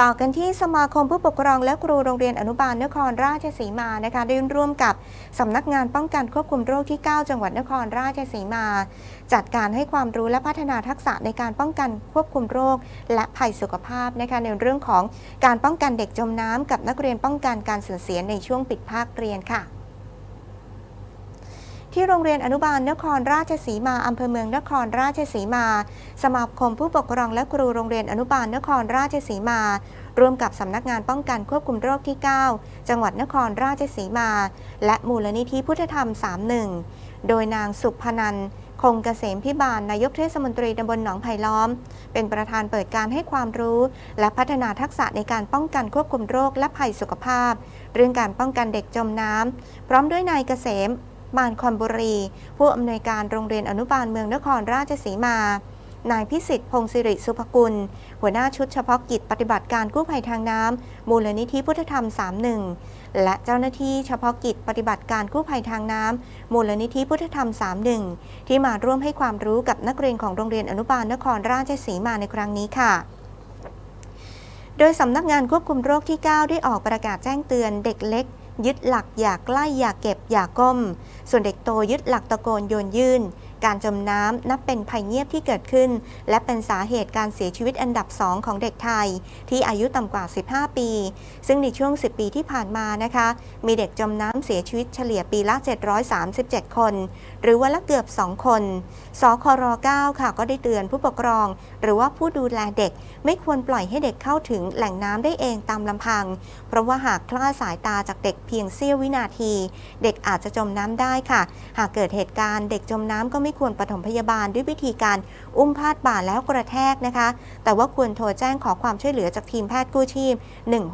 ต่อกันที่สมาคมผู้ปกครองและครูโรงเรียนอนุบาลนครราชสีมานะคะได้ร่วมกับสำนักงานป้องกันควบคุมโรคที่ 9 จังหวัดนครราชสีมา จัดการให้ความรู้และพัฒนาทักษะในการป้องกันควบคุมโรค และภัยสุขภาพนะคะในเรื่องของการป้องกันเด็กจมน้ำกับนักเรียนป้องกันการสูญเสียในช่วงปิดภาคเรียนค่ะ ที่โรงเรียนอนุบาลนครราชสีมาอำเภอเมืองนครราชสีมา สมาคมผู้ปกครองและครูโรงเรียนอนุบาลนครราชสีมา ร่วมกับสำนักงานป้องกันควบคุมโรคที่ 9 จังหวัดนครราชสีมา และมูลนิธิพุทธธรรม 31 โดยนางสุพนันคงเกษมพิบาลนายกเทศมนตรีตำบลหนองไผ่ล้อม เป็นประธานเปิดการให้ความรู้ และพัฒนาทักษะในการป้องกันควบคุมโรคและภัยสุขภาพ เรื่องการป้องกันเด็กจมน้ำพร้อมด้วยนายเกษม มานคอนบุรี ผู้อำนวยการโรงเรียนอนุบาลเมืองนครราชสีมา นายพิสิทธิ์พงศิริสุภกุล หัวหน้าชุดเฉพาะกิจปฏิบัติการกู้ภัยทางน้ำมูลนิธิพุทธธรรม 31 และเจ้าหน้าที่เฉพาะกิจปฏิบัติการกู้ภัยทางน้ำมูลนิธิพุทธธรรม 31 ที่มาร่วมให้ความรู้กับนักเรียนของโรงเรียนอนุบาลนครราชสีมาในครั้งนี้ค่ะโดยสำนักงานควบคุมโรคที่ 9 ได้ออกประกาศแจ้งเตือนเด็กเล็ก ยึดหลักอย่าใกล้อย่าเก็บอย่าก้ม ส่วนเด็กโตยึดหลักตะโกนโยนยื่น การจมน้ำนับเป็นภัยเงียบที่เกิดขึ้น และเป็นสาเหตุการเสียชีวิตอันดับ2ของเด็กไทย ที่อายุต่ำกว่า 15 ปี ซึ่งในช่วง 10 ปีที่ผ่านมานะคะ มีเด็กจมน้ำเสียชีวิตเฉลี่ยปีละ 737 คน หรือวันละเกือบ 2 คนสคร9ค่ะก็ได้เตือนผู้ปกครอง หรือว่าผู้ดูแลเด็กไม่ควรปล่อยให้เด็กเข้าถึงแหล่งน้ำได้เองตามลำพัง เพราะว่าหากคลาดสายตาจากเด็กเพียงเสี้ยววินาที เด็กอาจจะจมน้ำได้ค่ะ หากเกิดเหตุการณ์เด็กจมน้ำก็ไม่ควรปฐมพยาบาลด้วยวิธีการอุ้มพาดบ่าแล้วกระแทกนะคะ แต่ว่าควรโทรแจ้งขอความช่วยเหลือจากทีมแพทย์กู้ชีพ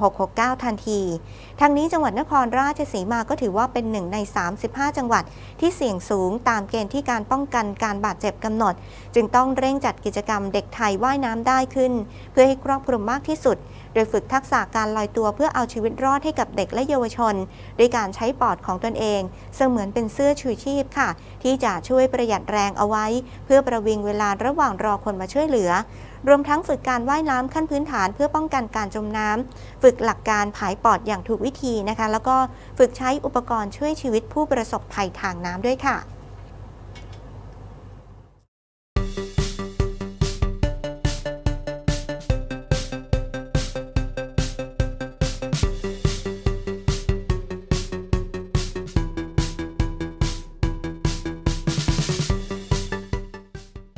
1669 ทันที ทางนี้จังหวัดนครราชสีมาก็ถือว่าเป็นหนึ่งใน 35 จังหวัดที่เสี่ยงสูงตามเกณฑ์ที่การป้องกันการบาดเจ็บกำหนด จึงต้องเร่งจัดกิจกรรมเด็กไทยว่ายน้ำได้ขึ้น เพื่อให้ครอบคลุมมากที่สุด ดยฝึกทักษะการลอยตัวเพื่อเอาชีวิตรอดให้กับเด็กและเยาวชน ด้วยการใช้ปอดของตนเอง เสมือนเป็นเสื้อชูชีพค่ะ ที่จะช่วยประหยัดแรงเอาไว้ เพื่อประวิงเวลาระหว่างรอคนมาช่วยเหลือ รวมทั้งฝึกการว่ายน้ำขั้นพื้นฐานเพื่อป้องกันการจมน้ำฝึกหลักการผายปอดอย่างถูกวิธีนะคะ แล้วก็ฝึกใช้อุปกรณ์ช่วยชีวิตผู้ประสบภัยทางน้ำด้วยค่ะ